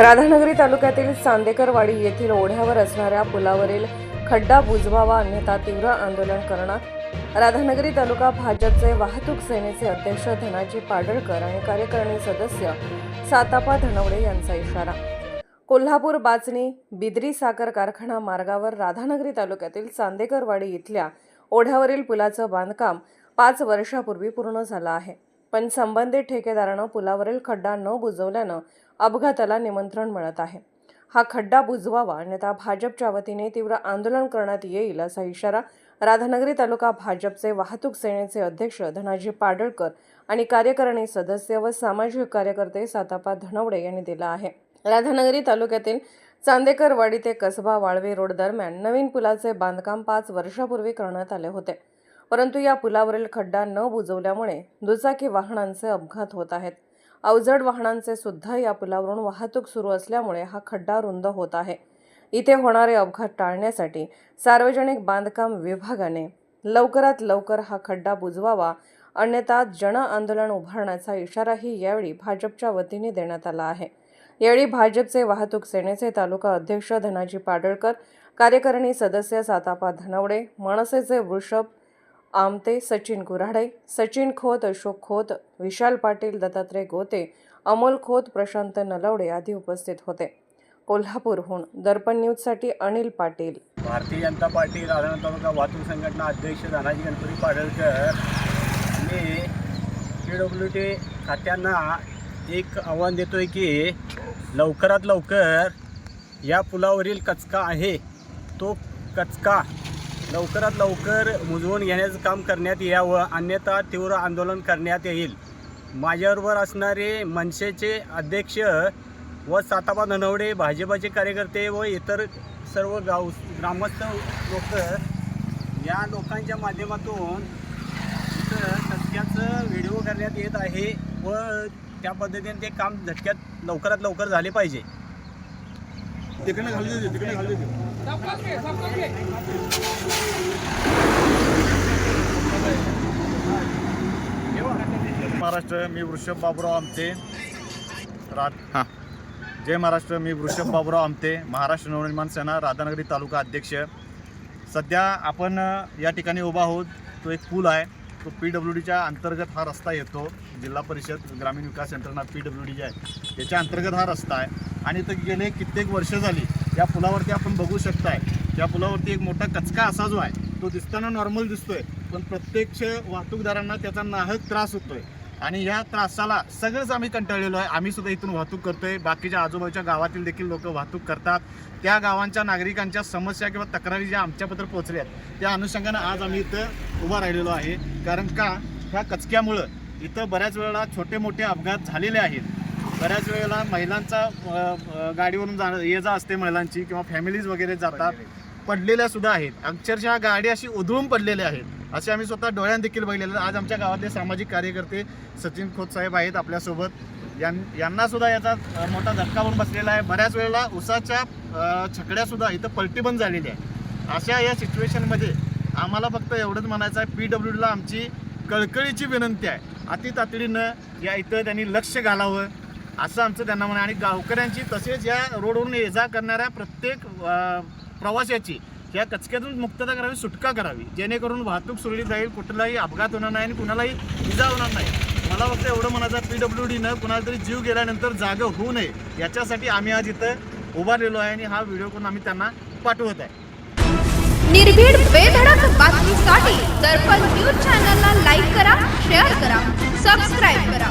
राधानगरी तालुक्यातील चांदेकरवाडी येथील ओढ्यावर असणाऱ्या पुलावरील खड्डा बुजवावा अन्यथा तीव्र आंदोलन करणार. राधानगरी तालुका भाजपचे वाहतूक सेनेचे अध्यक्ष धनाजी पाडळकर आणि कार्यकारिणी सदस्य सातापा धनवडे यांचा इशारा. कोल्हापूर बाचणी बिद्री साखर कारखाना मार्गावर राधानगरी तालुक्यातील चांदेकरवाडी इथल्या ओढ्यावरील पुलाचं बांधकाम पाच वर्षापूर्वी पूर्ण झालं आहे. पण संबंधित ठेकेदारानं पुलावरील खड्डा न बुजवल्यानं अपघाताला निमंत्रण मिळत आहे. हा खड्डा बुजवावा अन्यथा भाजपच्या वतीने तीव्र आंदोलन करण्यात येईल असा इशारा राधानगरी तालुका भाजपचे वाहतूक सेनेचे अध्यक्ष धनाजी पाडळकर आणि कार्यकारिणी सदस्य व सामाजिक कार्यकर्ते सातापा धनवडे यांनी दिला आहे. राधानगरी तालुक्यातील चांदेकरवाडी ते कसबा वाळवे रोड दरम्यान नवीन पुलाचे बांधकाम पाच वर्षापूर्वी करण्यात आले होते. परंतु या पुलावरील खड्डा न बुजवल्यामुळे दुचाकी वाहनांचे अपघात होत आहेत. अवजड वाहनांचे सुद्धा या पुलावरून वाहतूक सुरू असल्यामुळे हा खड्डा रुंद होत आहे. इथे होणारे अपघात टाळण्यासाठी सार्वजनिक बांधकाम विभागाने लवकरात लवकर हा खड्डा बुजवावा अन्यथा जन आंदोलन उभारण्याचा इशाराही यावेळी भाजपच्या वतीने देण्यात आला आहे. यावेळी भाजपचे वाहतूक सेनेचे तालुका अध्यक्ष धनाजी पाडळकर कार्यकारिणी सदस्य सातापा धनवडे मनसेचे वृषभ आमते सचिन कुऱ्हाडे सचिन खोत अशोक खोत विशाल पाटील दत्तात्रय गोते अमोल खोत प्रशांत नलवडे आदी उपस्थित होते. कोल्हापूरहून दर्पण न्यूजसाठी अनिल पाटील. भारतीय जनता पार्टी राधानगरी तालुका वाहतूक संघटना अध्यक्ष धनाजी गणपती पाडळकर मी पी डब्ल्यू टी खात्यांना एक आव्हान देतोय की लवकरात लवकर या पुलावरील कचका आहे. तो कचका लवकरात लवकर मुजवून घेण्याचं काम करण्यात यावं अन्यथा तीव्र आंदोलन करण्यात येईल. माझ्याबरोबर असणारे मनसेचे अध्यक्ष व साताबा धनवडे भाजपाचे कार्यकर्ते व इतर सर्व गाव ग्रामस्थ लोक या लोकांच्या माध्यमातून इथं व्हिडिओ करण्यात येत आहे व त्या पद्धतीने ते काम झटक्यात लवकरात लवकर झाले पाहिजे. तिकडे घालू दे तिकडे घालू दे महाराष्ट्र मी वृषभ बाबुराव आमते रात हां. जय महाराष्ट्र मी वृषभ बाबुराव आमते महाराष्ट्र नवनिर्माण सेना राधानगरी तालुका अध्यक्ष. सध्या आपण या ठिकाणी उभा आहोत. तो एक पूल आहे. तो पी डब्ल्यू डीच्या अंतर्गत हा रस्ता येतो. जिल्हा परिषद ग्रामीण विकास यंत्रणा पी डब्ल्यू डी जे आहे. त्याच्या अंतर्गत हा रस्ता आहे. आणि इथं गेले कित्येक वर्ष झाली. या पुलावरती आपण बघू शकताय त्या पुलावरती एक मोठा कचका असा जो आहे तो दिसताना नॉर्मल दिसतोय पण प्रत्यक्ष वाहतूकदारांना त्याचा नाहक त्रास होतोय. आणि ह्या त्रासाला सगळंच आम्ही कंटाळलेलो आहे. आम्ही सुद्धा इथून वाहतूक करतोय. बाकीच्या आजूबाजूच्या गावातील देखील लोक वाहतूक करतात. त्या गावांच्या नागरिकांच्या समस्या किंवा तक्रारी ज्या आमच्यापत्र आहेत त्या अनुषंगानं आज आम्ही इथं उभा राहिलेलो आहे. कारण का? ह्या कचक्यामुळं इथं बऱ्याच वेळेला छोटे मोठे अपघात झालेले आहेत. बऱ्याच वेळेला महिलांचा गाडीवरून जाणं ये जा असते महिलांची किंवा फॅमिलीज वगैरे जातात. पडलेल्या सुद्धा आहेत. अक्षरशः गाडी अशी उधळून पडलेल्या आहेत. असे आम्ही स्वतः डोळ्यात देखील बघितलेले आज आमच्या गावातले सामाजिक कार्यकर्ते सचिन खोत साहेब आहेत आपल्यासोबत. यां यांना सुद्धा याचा मोठा धक्का होऊन बसलेला आहे. बऱ्याच वेळेला उसाच्या छकड्यासुद्धा छकड्या सुद्धा इथं पलटी बंद झालेली आहे अशा या सिच्युएशनमध्ये आम्हाला फक्त एवढंच म्हणायचं आहे. पी डब्ल्यू डीला आमची कळकळीची विनंती आहे. अति तातडीनं या इथं त्यांनी लक्ष घालावं. असं आमचं त्यांना म्हणा आणि गावकऱ्यांची तसेच या रोडवरून ये जा करणाऱ्या प्रत्येक प्रवाशाची या कचक्यातून मुक्तता करावी सुटका करावी. जेणेकरून वाहतूक सुरळीत राहील कुठलाही अपघात होणार नाही आणि कुणालाही इजा होणार नाही. मला फक्त एवढं म्हणायचं पी डब्ल्यू डीनं कुणाला तरी जीव गेल्यानंतर जागं होऊ नये. याच्यासाठी आम्ही आज इथं उभारलेलो आहे आणि हा व्हिडिओ करून आम्ही त्यांना पाठवत आहे. निर्भीड बेधडक बातमीसाठी दर्पण न्यूज चॅनलला लाईक करा शेअर करा सबस्क्राईब करा.